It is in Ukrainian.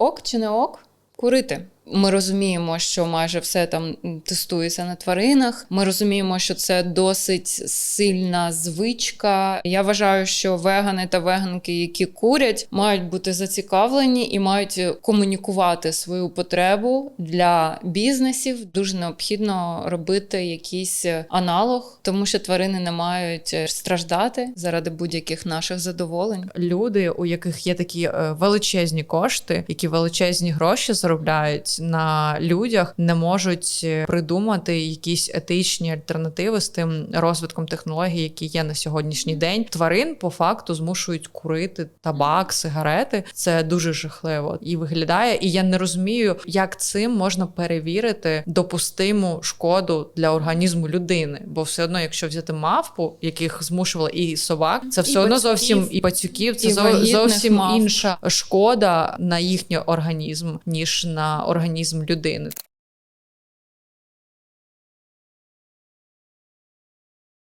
ок чи не ок курити. Ми розуміємо, що майже все там тестується на тваринах. Ми розуміємо, що це досить сильна звичка. Я вважаю, що вегани та веганки, які курять, мають бути зацікавлені і мають комунікувати свою потребу для бізнесів. Дуже необхідно робити якийсь аналог, тому що тварини не мають страждати заради будь-яких наших задоволень. люди, у яких є такі е, величезні кошти, які величезні гроші заробляють на людях, не можуть е, придумати якісь етичні альтернативи з тим розвитком технологій, які є на сьогоднішній день. Тварин по факту змушують курити табак, сигарети. Це дуже жахливо і виглядає. І я не розумію, як цим можна перевірити допустиму шкоду для організму людини. Бо все одно, якщо взяти мавпу, яких змушували і собак, це все І одно пацюків, зовсім і пацюків. Це і зовсім мавп. інша шкода на їхній організм ніж на організм людини.